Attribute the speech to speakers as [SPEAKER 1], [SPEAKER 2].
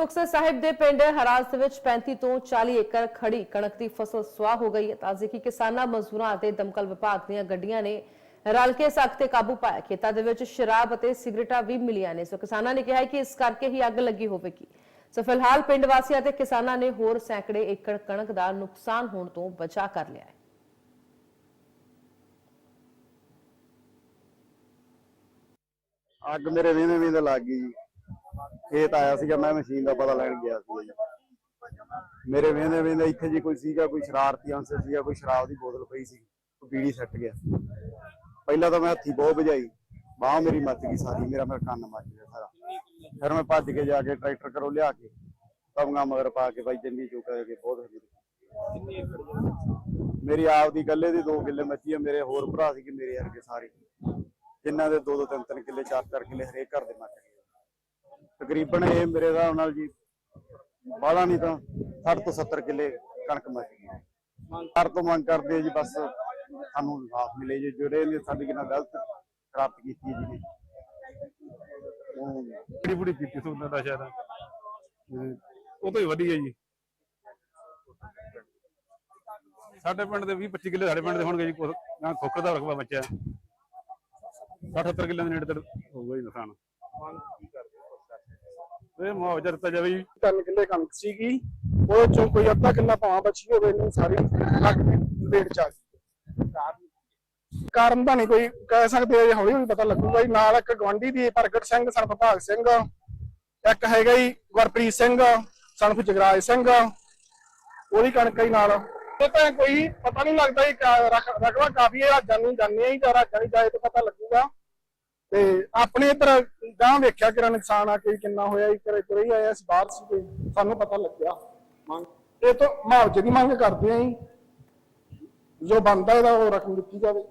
[SPEAKER 1] ਮੁਕਤਸਰ ਸਾਹਿਬ ਦੇ ਪਿੰਡ ਹਰਾਸ ਵਿੱਚ 35 ਤੋਂ 40 ਏਕੜ ਖੜੀ ਕਣਕ ਦੀ ਫਸਲ ਸੁਆਹ ਹੋ ਗਈ ਹੈ। ਤਾਜ਼ੇ ਕੀ ਕਿਸਾਨਾਂ, ਮਜ਼ਦੂਰਾਂ ਅਤੇ ਦਮਕਲ ਵਿਭਾਗ ਦੀਆਂ ਗੱਡੀਆਂ ਨੇ ਰਲ ਕੇ ਸਖਤ ਤੇ ਕਾਬੂ ਪਾਇਆ। ਖੇਤਾਂ ਦੇ ਵਿੱਚ ਸ਼ਰਾਬ ਅਤੇ ਸਿਗਰਟਾਂ ਵੀ ਮਿਲੀਆਂ ਨੇ। ਸੋ ਕਿਸਾਨਾਂ ਨੇ ਕਿਹਾ ਕਿ ਇਸ ਕਰਕੇ ਹੀ ਅੱਗ ਲੱਗੀ ਹੋਵੇਗੀ। ਸੋ ਫਿਲਹਾਲ ਪਿੰਡ ਵਾਸੀਆਂ ਤੇ ਕਿਸਾਨਾਂ ਨੇ ਹੋਰ ਸੈਂਕੜੇ ਏਕੜ ਕਣਕ ਦਾ ਨੁਕਸਾਨ ਹੋਣ ਤੋਂ ਬਚਾ ਕਰ ਲਿਆ ਹੈ।
[SPEAKER 2] ਅੱਗ ਮੇਰੇ ਵੇਂਦੇ ਵੇਂਦੇ ਲੱਗ ਗਈ ਜੀ। ਖੇਤ ਆਇਆ ਸੀਗਾ, ਮੈਂ ਮਸ਼ੀਨ ਦਾ ਪਤਾ ਲੈਣ ਗਿਆ ਸੀ ਜੀ। ਮੇਰੇ ਵੇਂਦੇ ਵੇਂਦੇ ਇੱਥੇ ਜੀ ਕੋਈ ਸੀਗਾ, ਕੋਈ ਸ਼ਰਾਰਤੀ ਅੰਸਰ ਸੀਗਾ, ਕੋਈ ਸ਼ਰਾਬ ਦੀ ਬੋਤਲ ਪਈ ਸੀ, ਉਹ ਬੀੜੀ ਸੱਟ ਗਿਆ। ਪਹਿਲਾਂ ਤਾਂ ਮੈਂ ਹੱਥੀ ਬਹੁਤ ਵਜਾਈ ਬਾਹ ਮੇਰੀ ਮੱਚ ਗਈ ਸਾਰੀ, ਮੇਰਾ ਮੇਰਾ ਕੰਨ ਮੱਚ ਗਿਆ ਸਾਰਾ। ਫਿਰ ਮੈਂ ਭੱਜ ਕੇ ਜਾ ਕੇ ਟਰੈਕਟਰ ਕਰੋ ਲਿਆ ਕੇ ਤਵਗਾ ਮਗਰ ਪਾ ਕੇ ਬਾਈ ਜੰਨੀ ਚੁੱਕਾ ਕੇ ਬਹੁਤ ਮੇਰੀ ਆਪ ਦੀ ਗੱਲੇ ਦੀ ਦੋ ਕਿੱਲੇ ਮੱਚੀ ਆ, ਮੇਰੇ ਹੋਰ ਭਰਾ ਸੀਗੇ ਮੇਰੇ ਵਰਗੇ ਸਾਰੇ। ਜਿਨ੍ਹਾਂ ਦੇ 2 2 3 3 ਕਿੱਲੇ 4 4 ਕਿੱਲੇ ਹਰੇਕ ਘਰ ਦੇ ਮੱਚ ਗਏ। ਤਕਰੀਬਨ ਇਹ ਮੇਰੇ ਹਿਸਾਬ ਨਾਲ ਜੀ, ਬਾਹਲਾ ਨਹੀਂ ਤਾਂ 60 ਤੋਂ 70 ਕਿੱਲੇ ਕਣਕ ਮੱਚ ਗਈ ਘਰ ਤੋਂ ਮੰਗ ਕਰਦੇ ਆ ਜੀ, ਬਸ ਸਾਨੂੰ ਇਨਸਾਫ ਮਿਲੇ ਜੀ, ਜਿਹੜੇ ਨੇ ਸਾਡੀ ਨਾਲ ਗਲਤ ਪ੍ਰਾਪਤ ਕੀਤੀ ਜੀ। ਉਹ
[SPEAKER 3] ਬੜੀ ਬੜੀ ਪੀਤੀ ਸੁਣਦਾ ਦਾ ਸ਼ਾਇਦ? ਉਹ ਤੋਂ ਹੀ ਵਧੀਆ ਜੀ। ਸਾਡੇ ਪਿੰਡ ਦੇ 20 25 ਕਿੱਲੇ ਸਾਡੇ ਪਿੰਡ ਦੇ ਹੋਣਗੇ ਜੀ, ਕੁਛ ਖੋਖਰ ਦਾ ਰਕਬਾ ਬੱਚਾ 60 70 ਕਿੱਲੇ ਦੇ ਨੇੜੇ ਤੇੜੇ ਹੋਊਗਾ ਜੀ ਨੁਕਸਾਨ। ਇਹ ਮੁਆਵਜ਼ਾ ਦਿੱਤਾ ਜਾਵੇ ਜੀ।
[SPEAKER 4] ਤਿੰਨ ਕਿੱਲੇ ਕਣਕ ਸੀਗੀ, ਉਹਦੇ ਚੋਂ ਕੋਈ ਅੱਧਾ ਕਿੱਲਾ ਭਾਵਾਂ ਬਚੀ ਹੋਵੇ, ਇਹਨੂੰ ਸਾਰੀ ਲੱਗ ਲੇਟ ਚ ਕਾਰਨ ਤਾਂ ਨਹੀਂ ਕੋਈ ਕਹਿ ਸਕਦੇ ਜੇ ਹੌਲੀ ਹੌਲੀ ਪਤਾ ਲੱਗੂਗਾ ਜੀ। ਨਾਲ ਇੱਕ ਗਵਾਂਢੀ ਦੀ, ਪ੍ਰਗਟ ਸਿੰਘ ਸਨ ਵਿਭਾਗ ਸਿੰਘ। ਇੱਕ ਹੈਗਾ ਜੀ, ਗੁਰਪ੍ਰੀਤ ਸਿੰਘ, ਸਨਫ ਜਗਰਾਜ ਸਿੰਘ। ਉਹਦੀ ਕਣਕ ਹੀ ਨਾਲ। ਤੇ ਤਾਂ ਕੋਈ ਪਤਾ ਨਹੀਂ ਲੱਗਦਾ ਜੀ, ਕਾ- ਕਾਫੀ ਹੈ ਜਾਨੀ ਜਾਨੀ ਹੀ ਜਾਂ ਰਾਜਾਂ ਜਾਏ ਤਾਂ ਪਤਾ ਲੱਗੂਗਾ। ਤੇ ਆਪਣੇ ਇਧਰ ਗਾਂ ਵੇਖਿਆ ਕਿਰਾ ਨੁਕਸਾਨ ਆ ਕੇ ਕਿੰਨਾ ਹੋਇਆ ਕਰੇ ਤੁਰੇ ਹੀ ਆਇਆ ਸੀ ਬਾਹਰ ਸੀ ਤੇ ਸਾਨੂੰ ਪਤਾ ਲੱਗਿਆ। ਮੰਗ। ਇਹ ਤੋਂ ਮੁਆਵਜ਼ੇ ਦੀ ਮੰਗ ਕਰਦੇ ਆਂ ਜੀ। ਜੋ ਬਣਦਾ ਇਹਦਾ ਉਹ ਰਕਮ ਦਿੱਤੀ ਜਾਵੇ।